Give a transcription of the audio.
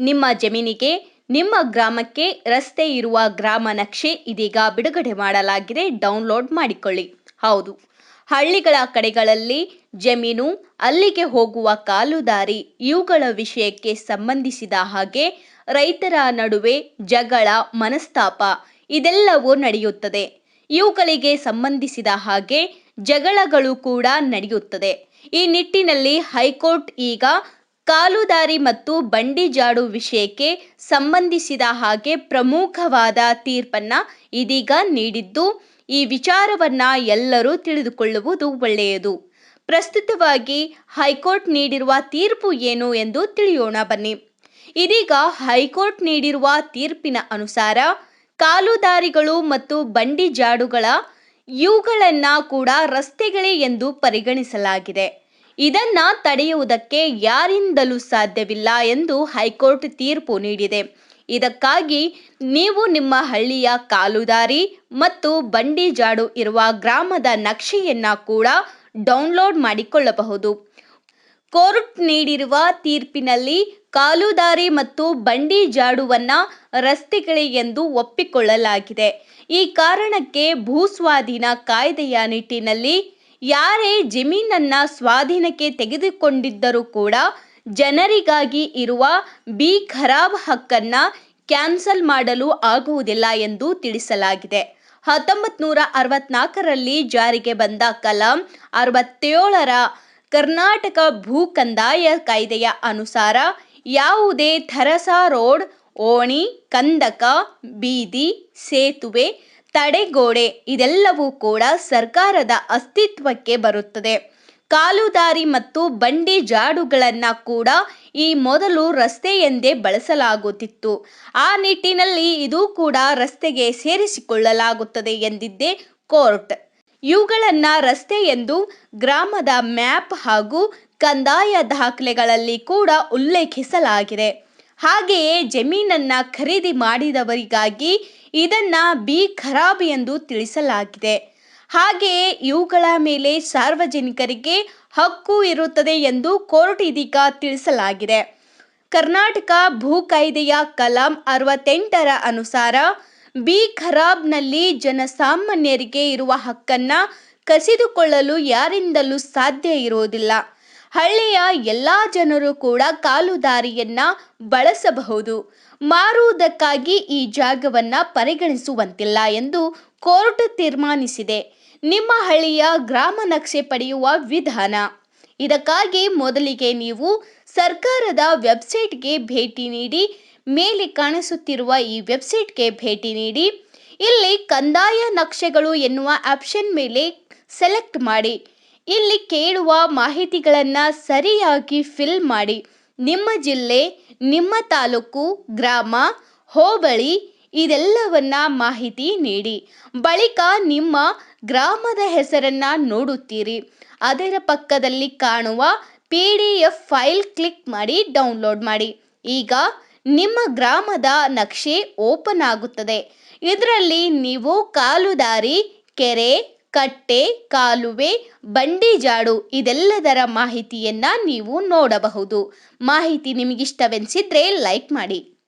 ನಿಮ್ಮ ಜಮೀನಿಗೆ, ನಿಮ್ಮ ಗ್ರಾಮಕ್ಕೆ ರಸ್ತೆ ಇರುವ ಗ್ರಾಮ ನಕ್ಷೆ ಇದೀಗ ಬಿಡುಗಡೆ ಮಾಡಲಾಗಿದೆ. ಡೌನ್ಲೋಡ್ ಮಾಡಿಕೊಳ್ಳಿ. ಹೌದು, ಹಳ್ಳಿಗಳ ಕಡೆಗಳಲ್ಲಿ ಜಮೀನು, ಅಲ್ಲಿಗೆ ಹೋಗುವ ಕಾಲುದಾರಿ, ಇವುಗಳ ವಿಷಯಕ್ಕೆ ಸಂಬಂಧಿಸಿದ ಹಾಗೆ ರೈತರ ನಡುವೆ ಜಗಳ, ಮನಸ್ತಾಪ ಇದೆಲ್ಲವೂ ನಡೆಯುತ್ತದೆ. ಇವುಗಳಿಗೆ ಸಂಬಂಧಿಸಿದ ಹಾಗೆ ಜಗಳಗಳು ಕೂಡ ನಡೆಯುತ್ತದೆ. ಈ ನಿಟ್ಟಿನಲ್ಲಿ ಹೈಕೋರ್ಟ್ ಈಗ ಕಾಲುದಾರಿ ಮತ್ತು ಬಂಡಿ ಜಾಡು ವಿಷಯಕ್ಕೆ ಸಂಬಂಧಿಸಿದ ಹಾಗೆ ಪ್ರಮುಖವಾದ ತೀರ್ಪನ್ನ ಇದೀಗ ನೀಡಿದ್ದು, ಈ ವಿಚಾರವನ್ನ ಎಲ್ಲರೂ ತಿಳಿದುಕೊಳ್ಳುವುದು ಒಳ್ಳೆಯದು. ಪ್ರಸ್ತುತವಾಗಿ ಹೈಕೋರ್ಟ್ ನೀಡಿರುವ ತೀರ್ಪು ಏನು ಎಂದು ತಿಳಿಯೋಣ ಬನ್ನಿ. ಇದೀಗ ಹೈಕೋರ್ಟ್ ನೀಡಿರುವ ತೀರ್ಪಿನ ಅನುಸಾರ ಕಾಲುದಾರಿಗಳು ಮತ್ತು ಬಂಡಿ ಜಾಡುಗಳ ಇವುಗಳನ್ನು ಕೂಡ ರಸ್ತೆಗಳೇ ಎಂದು ಪರಿಗಣಿಸಲಾಗಿದೆ. ಇದನ್ನ ತಡೆಯುವುದಕ್ಕೆ ಯಾರಿಂದಲೂ ಸಾಧ್ಯವಿಲ್ಲ ಎಂದು ಹೈಕೋರ್ಟ್ ತೀರ್ಪು ನೀಡಿದೆ. ಇದಕ್ಕಾಗಿ ನೀವು ನಿಮ್ಮ ಹಳ್ಳಿಯ ಕಾಲುದಾರಿ ಮತ್ತು ಬಂಡಿ ಜಾಡು ಇರುವ ಗ್ರಾಮದ ನಕ್ಷೆಯನ್ನ ಕೂಡ ಡೌನ್ಲೋಡ್ ಮಾಡಿಕೊಳ್ಳಬಹುದು. ಕೋರ್ಟ್ ನೀಡಿರುವ ತೀರ್ಪಿನಲ್ಲಿ ಕಾಲುದಾರಿ ಮತ್ತು ಬಂಡಿ ಜಾಡುವನ್ನ ರಸ್ತೆಗಳೇ ಎಂದು ಒಪ್ಪಿಕೊಳ್ಳಲಾಗಿದೆ. ಈ ಕಾರಣಕ್ಕೆ ಭೂಸ್ವಾಧೀನ ಕಾಯ್ದೆಯ ನಿಟ್ಟಿನಲ್ಲಿ ಯಾರೇ ಜಮೀನನ್ನು ಸ್ವಾಧೀನಕ್ಕೆ ತೆಗೆದುಕೊಂಡಿದ್ದರೂ ಕೂಡ ಜನರಿಗಾಗಿ ಇರುವ ಬಿ ಖರಾಬ್ ಹಕ್ಕನ್ನ ಕ್ಯಾನ್ಸಲ್ ಮಾಡಲು ಆಗುವುದಿಲ್ಲ ಎಂದು ತಿಳಿಸಲಾಗಿದೆ. ಹತ್ತೊಂಬತ್ತು ನೂರ ಅರವತ್ನಾಲ್ಕರಲ್ಲಿ ಜಾರಿಗೆ ಬಂದ ಕಲಂ ಅರವತ್ತೇಳರ ಕರ್ನಾಟಕ ಭೂ ಕಂದಾಯ ಕಾಯ್ದೆಯ ಅನುಸಾರ ಯಾವುದೇ ಥರಸಾ ರೋಡ್, ಓಣಿ, ಕಂದಕ, ಬೀದಿ, ಸೇತುವೆ ತಡೆಗೋಡೆ ಇದೆಲ್ಲವೂ ಕೂಡ ಸರ್ಕಾರದ ಅಸ್ತಿತ್ವಕ್ಕೆ ಬರುತ್ತದೆ. ಕಾಲುದಾರಿ ಮತ್ತು ಬಂಡಿ ಜಾಡುಗಳನ್ನು ಕೂಡ ಈ ಮೊದಲು ರಸ್ತೆ ಎಂದೇ ಬಳಸಲಾಗುತ್ತಿತ್ತು. ಆ ನಿಟ್ಟಿನಲ್ಲಿ ಇದು ಕೂಡ ರಸ್ತೆಗೆ ಸೇರಿಸಿಕೊಳ್ಳಲಾಗುತ್ತದೆ ಎಂದಿದ್ದೇ ಕೋರ್ಟ್. ಇವುಗಳನ್ನು ರಸ್ತೆ ಎಂದು ಗ್ರಾಮದ ಮ್ಯಾಪ್ ಹಾಗೂ ಕಂದಾಯ ದಾಖಲೆಗಳಲ್ಲಿ ಕೂಡ ಉಲ್ಲೇಖಿಸಲಾಗಿದೆ. ಹಾಗೆಯೇ ಜಮೀನನ್ನು ಖರೀದಿ ಮಾಡಿದವರಿಗಾಗಿ ಇದನ್ನು ಬಿ ಖರಾಬ್ ಎಂದು ತಿಳಿಸಲಾಗಿದೆ. ಹಾಗೆಯೇ ಇವುಗಳ ಮೇಲೆ ಸಾರ್ವಜನಿಕರಿಗೆ ಹಕ್ಕು ಇರುತ್ತದೆ ಎಂದು ಕೋರ್ಟ್ ಇದೀಗ ತಿಳಿಸಲಾಗಿದೆ. ಕರ್ನಾಟಕ ಭೂ ಕಾಯ್ದೆಯ ಕಲಾಂ ಅರವತ್ತೆಂಟರ ಅನುಸಾರ ಬಿ ಖರಾಬ್ನಲ್ಲಿ ಜನಸಾಮಾನ್ಯರಿಗೆ ಇರುವ ಹಕ್ಕನ್ನು ಕಸಿದುಕೊಳ್ಳಲು ಯಾರಿಂದಲೂ ಸಾಧ್ಯ ಇರುವುದಿಲ್ಲ. ಹಳ್ಳಿಯ ಎಲ್ಲ ಜನರು ಕೂಡ ಕಾಲುದಾರಿಯನ್ನ ಬಳಸಬಹುದು. ಮಾರುವುದಕ್ಕಾಗಿ ಈ ಜಾಗವನ್ನ ಪರಿಗಣಿಸುವಂತಿಲ್ಲ ಎಂದು ಕೋರ್ಟ್ ತೀರ್ಮಾನಿಸಿದೆ. ನಿಮ್ಮ ಹಳ್ಳಿಯ ಗ್ರಾಮ ನಕ್ಷೆ ಪಡೆಯುವ ವಿಧಾನ. ಇದಕ್ಕಾಗಿ ಮೊದಲಿಗೆ ನೀವು ಸರ್ಕಾರದ ವೆಬ್ಸೈಟ್ಗೆ ಭೇಟಿ ನೀಡಿ, ಮೇಲೆ ಕಾಣಿಸುತ್ತಿರುವ ಈ ವೆಬ್ಸೈಟ್ಗೆ ಭೇಟಿ ನೀಡಿ, ಇಲ್ಲಿ ಕಂದಾಯ ನಕ್ಷೆಗಳು ಎನ್ನುವ ಆಪ್ಷನ್ ಮೇಲೆ ಸೆಲೆಕ್ಟ್ ಮಾಡಿ. ಇಲ್ಲಿ ಕೇಳುವ ಮಾಹಿತಿಗಳನ್ನು ಸರಿಯಾಗಿ ಫಿಲ್ ಮಾಡಿ. ನಿಮ್ಮ ಜಿಲ್ಲೆ, ನಿಮ್ಮ ತಾಲೂಕು, ಗ್ರಾಮ, ಹೋಬಳಿ, ಇದೆಲ್ಲವನ್ನ ಮಾಹಿತಿ ನೀಡಿ. ಬಳಿಕ ನಿಮ್ಮ ಗ್ರಾಮದ ಹೆಸರನ್ನ ನೋಡುತ್ತೀರಿ. ಅದರ ಪಕ್ಕದಲ್ಲಿ ಕಾಣುವ P D F file click ಮಾಡಿ ಡೌನ್ಲೋಡ್ ಮಾಡಿ. ಈಗ ನಿಮ್ಮ ಗ್ರಾಮದ ನಕ್ಷೆ ಓಪನ್ ಆಗುತ್ತದೆ. ಇದರಲ್ಲಿ ನೀವು ಕಾಲುದಾರಿ ಕೆರೆ ಕಟ್ಟೆ ಕಾಲುವೆ ಬಂಡಿ ಜಾಡು ಇದೆಲ್ಲದರ ಮಾಹಿತಿಯನ್ನು ನೀವು ನೋಡಬಹುದು. ಮಾಹಿತಿ ನಿಮಗಿಷ್ಟವೆನಿಸಿದ್ರೆ ಲೈಕ್ ಮಾಡಿ.